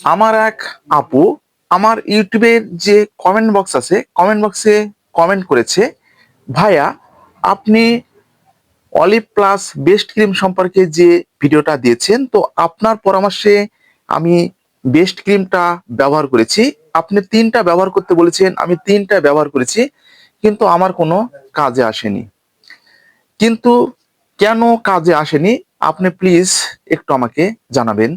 আমার এক আপু আমার ইউটিউবের যে কমেন্ট বক্স আছে কমেন্ট বক্সে কমেন্ট করেছে, ভাইয়া, আপনি অলিভ প্লাস বেস্ট ক্রিম সম্পর্কে যে ভিডিওটা দিয়েছেন, তো আপনার পরামর্শে আমি বেস্ট ক্রিমটা ব্যবহার করেছি। আপনি তিনটা ব্যবহার করতে বলেছেন, আমি তিনটা ব্যবহার করেছি, কিন্তু আমার কোনো কাজে আসেনি। কিন্তু কেন কাজে আসেনি? আপনি প্লিজ একটু আমাকে জানাবেন।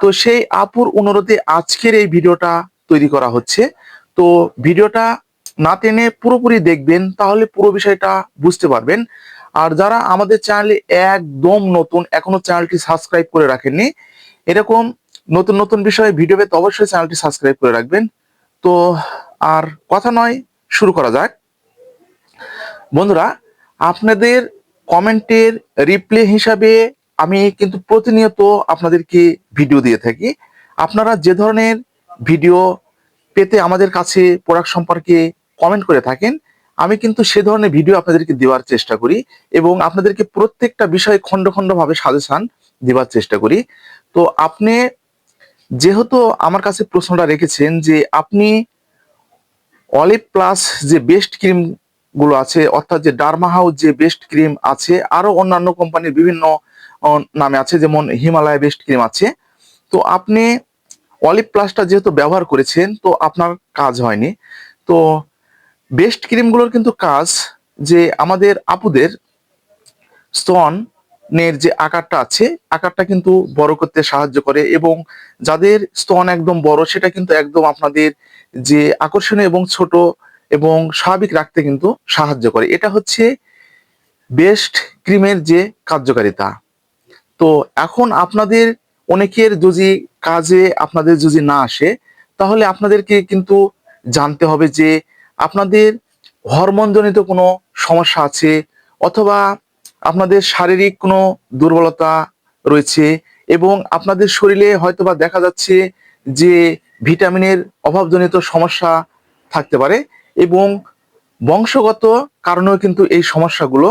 তো সেই আপুর অনুরোধে আজকের এই ভিডিওটা তৈরি করা হচ্ছে। তো ভিডিওটা না টেনে পুরোপুরি দেখবেন, তাহলে পুরো বিষয়টা বুঝতে পারবেন। আর যারা আমাদের চ্যানেলে একদম নতুন, এখনও চ্যানেলটি সাবস্ক্রাইব করে রাখেননি, এরকম নতুন নতুন বিষয়ে ভিডিও পেতে অবশ্যই চ্যানেলটি সাবস্ক্রাইব করে রাখবেন। তো আর কথা নয়, শুরু করা যাক। বন্ধুরা, আপনাদের কমেন্টের রিপ্লে হিসাবে আমি কিন্তু প্রতিনিয়ত আপনাদেরকে ভিডিও দিয়ে থাকি। আপনারা যে ধরনের ভিডিও পেতে আমাদের কাছে প্রোডাক্ট সম্পর্কে কমেন্ট করে থাকেন, আমি কিন্তু সে ধরনের ভিডিও আপনাদেরকে দেওয়ার চেষ্টা করি এবং আপনাদেরকে প্রত্যেকটা বিষয়ে খণ্ড খণ্ড ভাবে সাজেশন দেওয়ার চেষ্টা করি। তো আপনি যেহেতু আমার কাছে প্রশ্নটা রেখেছেন যে আপনি অলিভ প্লাস যে বেস্ট ক্রিমগুলো আছে, অর্থাৎ যে ডার্মা হাউস যে বেস্ট ক্রিম আছে, আরও অন্যান্য কোম্পানির বিভিন্ন নামে আছে, যেমন হিমালয় বেস্ট ক্রিম আছে। তো আপনি অলিভ প্লাসটা যেহেতু ব্যবহার করেছেন, তো আপনার কাজ হয়নি। তো বেস্ট ক্রিমগুলোর কিন্তু কাজ যে আমাদের আপুদের স্তনের যে আকারটা আছে, আকারটা কিন্তু বড় করতে সাহায্য করে এবং যাদের স্তন একদম বড়, সেটা কিন্তু একদম আপনাদের যে আকর্ষণীয় এবং ছোট এবং স্বাভাবিক রাখতে কিন্তু সাহায্য করে। এটা হচ্ছে বেস্ট ক্রিমের যে কার্যকারিতা। তো এখন আপনাদের অনেকের যদি কাজে আপনাদের যদি না আসে, তাহলে আপনাদেরকে কিন্তু জানতে হবে যে আপনাদের হরমোনজনিত কোনো সমস্যা আছে অথবা আপনাদের শারীরিক কোনো দুর্বলতা রয়েছে এবং আপনাদের শরীরে হয়তোবা দেখা যাচ্ছে যে ভিটামিনের অভাবজনিত সমস্যা থাকতে পারে এবং বংশগত কারণেও কিন্তু এই সমস্যাগুলো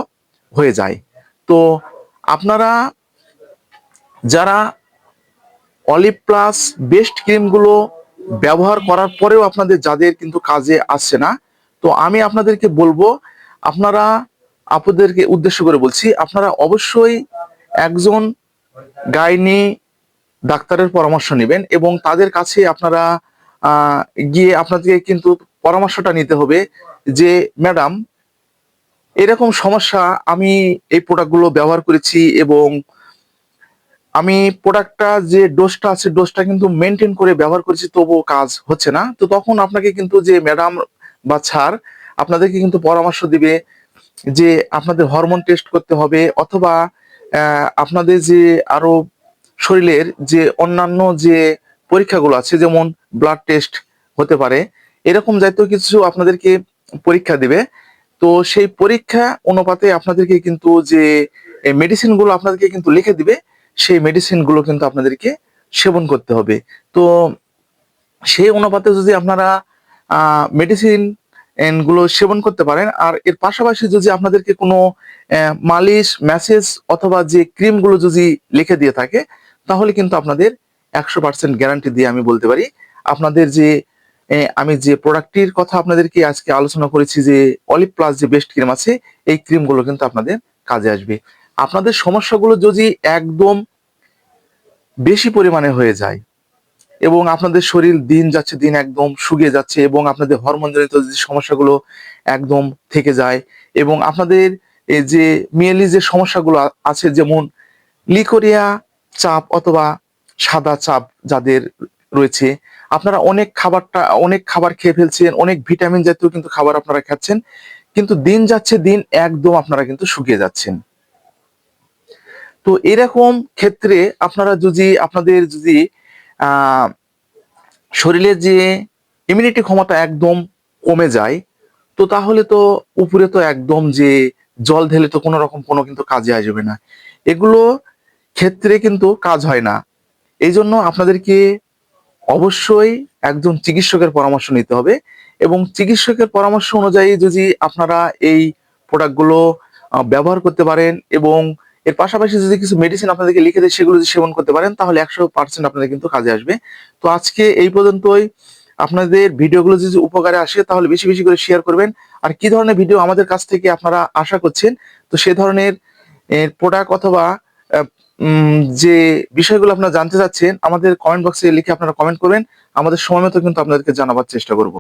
হয়ে যায়। তো আপনারা যারা অলিভ প্লাস বেস্ট ক্রিমগুলো ব্যবহার করার পরেও আপনাদের যাদের কিন্তু কাজে আসছে না, তো আমি আপনাদেরকে বলব, আপনারা আপনাদেরকে উদ্দেশ্য করে বলছি, আপনারা অবশ্যই একজন গাইনি ডাক্তারের পরামর্শ নেবেন এবং তাদের কাছে আপনারা গিয়ে আপনাদেরকে কিন্তু পরামর্শটা নিতে হবে যে, ম্যাডাম, এরকম সমস্যা আমি এই প্রোডাক্টগুলো ব্যবহার করেছি এবং আমি প্রোডাক্টটা যে ডোজটা আছে ডোজটা কিন্তু মেনটেন করে ব্যবহার করেছি, তবুও কাজ হচ্ছে না। তো তখন আপনাকে কিন্তু যে ম্যাডাম বা স্যার আপনাদেরকে কিন্তু পরামর্শ দিবে যে আপনাদের হরমোন টেস্ট করতে হবে অথবা আপনাদের যে আরও শরীরের যে অন্যান্য যে পরীক্ষাগুলো আছে, যেমন ব্লাড টেস্ট হতে পারে, এরকম জাতীয় কিছু আপনাদেরকে পরীক্ষা দিবে। তো সেই পরীক্ষা অনুপাতে আপনাদেরকে কিন্তু যে মেডিসিনগুলো আপনাদেরকে কিন্তু লিখে দিবে। সেই মেডিসিনগুলো কিন্তু আপনাদেরকে সেবন করতে হবে। তো সেই অনুপাতে যদি আপনারা মেডিসিনগুলো সেবন করতে পারেন, আর এর পাশাপাশি যদি আপনাদেরকে কোনো মালিশ ম্যাসেজ অথবা যে ক্রিমগুলো যদি লিখে দিয়ে থাকে, তাহলে কিন্তু আপনাদের একশো পার্সেন্ট গ্যারান্টি দিয়ে আমি বলতে পারি, আপনাদের যে আমি যে প্রোডাক্টটির কথা আপনাদেরকে আজকে আলোচনা করেছি যে অলিভ প্লাস যে বেস্ট ক্রিম আছে, এই ক্রিমগুলো কিন্তু আপনাদের কাজে আসবে। আপনাদের সমস্যাগুলো যদি একদম বেশি পরিমাণে হয়ে যায় এবং আপনাদের শরীর দিন যাচ্ছে, দিন একদম শুকিয়ে যাচ্ছে এবং আপনাদের হরমোনজনিত যে সমস্যাগুলো একদম থেকে যায় এবং আপনাদের এই যে মেয়েলি যে সমস্যাগুলো আছে যেমন লিকোরিয়া চাপ অথবা সাদা চাপ যাদের রয়েছে, আপনারা অনেক খাবারটা, অনেক খাবার খেয়ে ফেলছেন, অনেক ভিটামিন জাতীয় কিন্তু খাবার আপনারা খাচ্ছেন, কিন্তু দিন যাচ্ছে, দিন একদম আপনারা কিন্তু শুকিয়ে যাচ্ছেন। তো এরকম ক্ষেত্রে আপনারা যদি, আপনাদের যদি আহ শরীরের যে ইমিউনিটি ক্ষমতা একদম কমে যায়, তো তাহলে তো উপরে তো একদম যে জল ঢেলে তো কোনো রকম কোনো কিন্তু কাজে আসবে না। এগুলো ক্ষেত্রে কিন্তু কাজ হয় না। এই জন্য আপনাদেরকে অবশ্যই একজন চিকিৎসকের পরামর্শ নিতে হবে এবং চিকিৎসকের পরামর্শ অনুযায়ী যদি আপনারা এই প্রোডাক্টগুলো ব্যবহার করতে পারেন এবং এর পাশাপাশি যদি কিছু মেডিসিন আপনাদেরকে লিখে দেয়, সেগুলো যদি সেবন করতে পারেন, তাহলে একশো পার্সেন্ট আপনাদের কিন্তু কাজে আসবে। তো আজকে এই পর্যন্তই। আপনাদের ভিডিওগুলো যদি উপকারে আসে, তাহলে বেশি বেশি করে শেয়ার করবেন। আর কি ধরনের ভিডিও আমাদের কাছ থেকে আপনারা আশা করছেন, তো সে ধরনের প্রোডাক্ট অথবা যে বিষয়গুলো আপনারা জানতে চাচ্ছেন, আমাদের কমেন্ট বক্সে লিখে আপনারা কমেন্ট করবেন। আমাদের সময় মতো কিন্তু আপনাদেরকে জানাবার চেষ্টা করব।